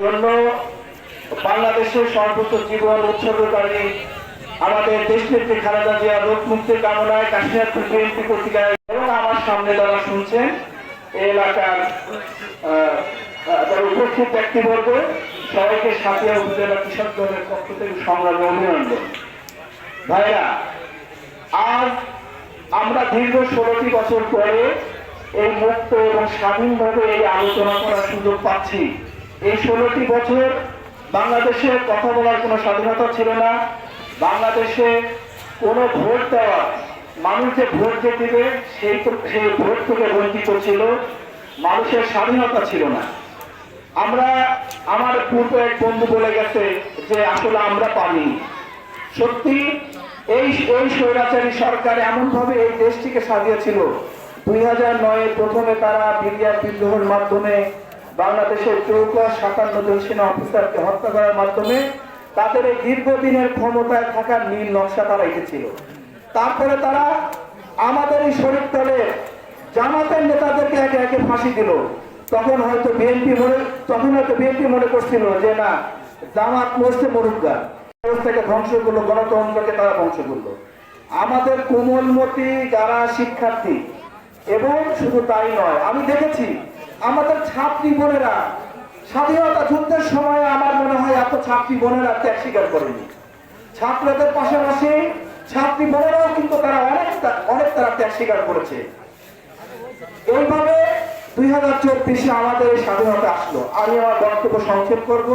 জন্য বাংলাদেশের সর্বোচ্চ জীবন উৎসর্গকারী আমাদের দেশনেত্রী খালেদা জিয়া রোগ মুক্তির কামনায় কাশিনাথপুর পত্রিকায় এবং আমার সামনে যারা শুনছেন এলাকার উপস্থিত ব্যক্তিবর্গ, সবাইকে সাথিয়া উপজেলা কৃষক দলের পক্ষ থেকে সংগ্রামে অভিনন্দন। ভাইরা, আজ আমরা দীর্ঘ ষোলোটি বছর পরে এই মুক্ত এবং স্বাধীনভাবে এই আলোচনা করার সুযোগ পাচ্ছি। এই ষোলোটি বছর বাংলাদেশে কথা বলার কোনো স্বাধীনতা ছিল না। বাংলাদেশে কোনো ভোট দেওয়া, মানুষ যে ভোট যে দিবে সেই সেই ভোট থেকে বঞ্চিত ছিল। মানুষের স্বাধীনতা ছিল না। আমরা, আমার পূর্ব এক বন্ধু বলে গেছে যে আসলে আমরা পারিনি সত্যি, এই এই স্বৈরাচারী সরকার এমন ভাবে এই দেশটিকে সাজিয়েছিল। দুই হাজার নয়ে প্রথমে তারা বিরিয়ার বিদ্রোহের মাধ্যমে বাংলাদেশের চৌকা সাতান্ন জন সেনা অফিসারকে হত্যা করার মাধ্যমে তাদের এই দীর্ঘদিনের ক্ষমতায় থাকার নীল নকশা তারা এঁকেছিল। তারপরে তারা আমাদের এই শরীর দলে জামাতের নেতাদেরকে একে একে ফাঁসি দিল। তখন হয়তো বিএনপি মনে তখন হয়তো বিএনপি মনে করছিল যে না, জামাত মরছে মরুকা থেকে ধ্বংস করল, গণতন্ত্রকে তারা ধ্বংস করল। আমাদের কোমলমতি যারা শিক্ষার্থী, এবং শুধু তাই নয়, আমি দেখেছি আমাদের ছাত্রী বোনেরা, স্বাধীনতা যুদ্ধের সময় আমার মনে হয় এত ছাত্রী বোনেরা ত্যাগ স্বীকার করেনি। ছাত্রদের পাশাপাশি ছাত্রী বোনেরাও কিন্তু তারা অনেক অনেক তারা ত্যাগ স্বীকার করেছে। এইভাবে দুই হাজার চব্বিশে আমাদের স্বাধীনতা আসলো। আমি আমার বক্তব্য সংক্ষেপ করব।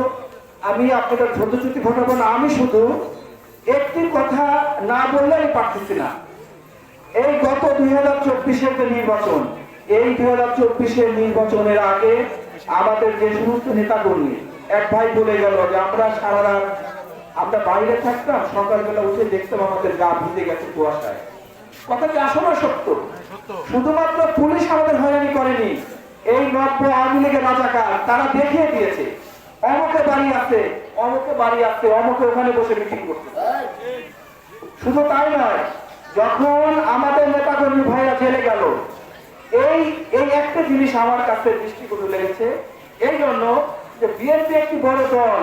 আমি আপনাদের ধৈর্যচ্যুতি ঘটাবো না, আমি শুধু একটি কথা না বললে আমি পারতেছি না। এই গত দুই হাজার চব্বিশের যে নির্বাচন এই দুই হাজার চব্বিশের নির্বাচনের আগে আমাদের যে সমস্ত নেতাকর্মী, এক ভাই বলে গেল যে আমরা সারা রাত আমরা বাইরে থাকতাম, সকালবেলা উঠে দেখতাম আমাদের গা ভিজে গেছে কুয়াশায়। কথাটি আসলে সত্য? শুধুমাত্র পুলিশ আমাদের হয়রানি করেনি, এই নব্য আওয়ামী লীগের রাজাকার, তারা দেখিয়ে দিয়েছে, অমুকে বাড়ি আছে, অমুকে বাড়ি আছে, অমুকে ওখানে বসে মিটিং করছে। শুধু তাই নয়, যখন আমাদের নেতাকর্মী ভাইরা জেলে গেল এই এই একটা জিনিস আমার কাছে দৃষ্টিকোণ লেগেছে। এই জন্য যে বিএনপি একটি বড় দল।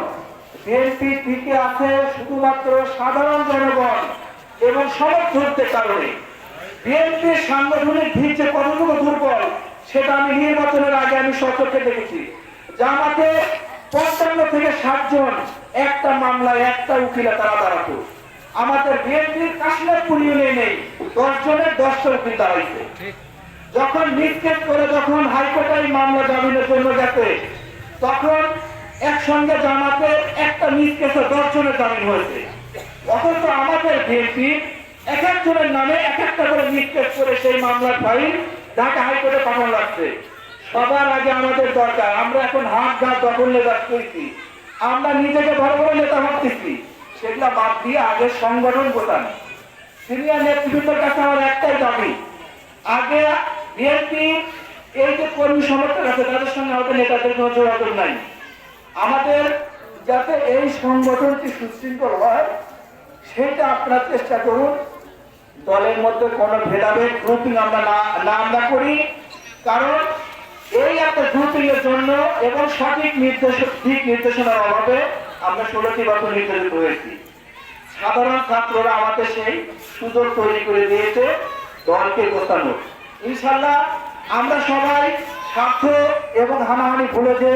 বিএনপি টিকে আছে, শুধুমাত্র সাধারণ জনগণ এবং সমর্থকদের কারণে বিএনপির সাংগঠনিক ভিত যে কতটুকু দুর্বল, সেটা আমি নির্বাচনের আগে আমি সচক্ষে দেখেছি। জামাতে পঞ্চান্ন থেকে ষাট জন একটা মামলায় একটা উকিলে তারা দাঁড়াতো। আমাদের বিএনপির কাশ্মীরপুর ইউনিয়নে দশ জনের দশটা উকিল দাঁড়াইছে। যখন নিষ্কেপ করে যখন হাইকোর্টে এই মামলা জামিনের জন্য গেছে, তখন একসঙ্গে জামাতে একটা নিষ্কেসে দশ জনের জামিন হয়েছে। অথচ আমাদের বিএনপি এক একজনের নামে এক একটা করে নিষ্কেস করে সেই মামলার ফাইল ঢাকা হাইকোর্টে পাঠানো লাগছে। সবার আগে আমাদের দরকার, আমরা এখন হাত ঘাট দখল লেগাত করছি আমরা নিজেকে বড় বড় নেতা ভাবতেছি। সেগুলা বাদ দিয়ে আগে সংগঠন গোটান। সিনিয়র নেতৃবৃন্দের কাছে আমার একটাই দাবি, আগে বিএনপি, এই যে কর্মী সমর্থক আছে, তাদের সঙ্গে আমাদের নেতাদের কোনো যোগাযোগ নাই। আমাদের যাতে এই সংগঠনটি সুশৃঙ্খল হয়, সেটা চেষ্টা করুন। দলের মধ্যে কোনো ভেদাভেদ গ্রুপিং আমরা না আমরা করি। কারণ এই একটা জন্য এবং সঠিক নির্দেশ দিক নির্দেশনার অভাবে আমরা ষোলোটি বছর হয়েছি। সাধারণ ছাত্ররা আমাদের সেই সুযোগ তৈরি করে দিয়েছে, দলকে গোছানো ইনশাল্লাহ আমরা সবাই স্বার্থ এবং হানাহানি ভুলে যে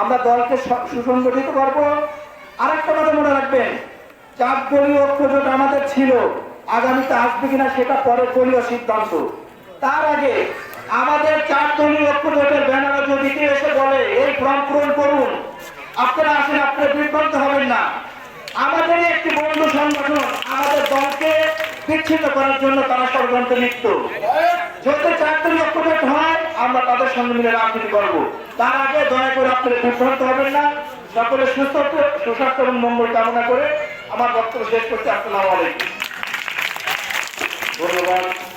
আমরা দলকে সুসংগঠিত করব। আরেকটা কথা মনে রাখবেন চার দলীয় ঐক্যজোট আমাদের ছিল, আগামীতে আসবে কিনা সেটা পরে দলীয় সিদ্ধান্ত। তার আগে আমাদের চার দলীয় ঐক্যজোটের ব্যানারে যদি কেউ এসে বলে, এই ফর্ম পূরণ করুন, আপনারা আসেন আপনারা বিভ্রান্ত হবেন না। আমাদের একটি বন্ধু সংগঠন আমাদের দলকে বিচ্ছিন্ন করার জন্য তারা ষড়যন্ত্র লিপ্ত যদি চারটি লক্ষ্যটা হয়, আমরা তাদের সঙ্গে মিলে রাজনীতি করব। তার আগে দয়া করে আপনারা বিভ্রান্ত হবেন না। সকলে সুস্থ সুস্বাস্থ্য এবং মঙ্গল কামনা করে আমার বক্তব্য শেষ করতে আসসালামু আলাইকুম। ধন্যবাদ।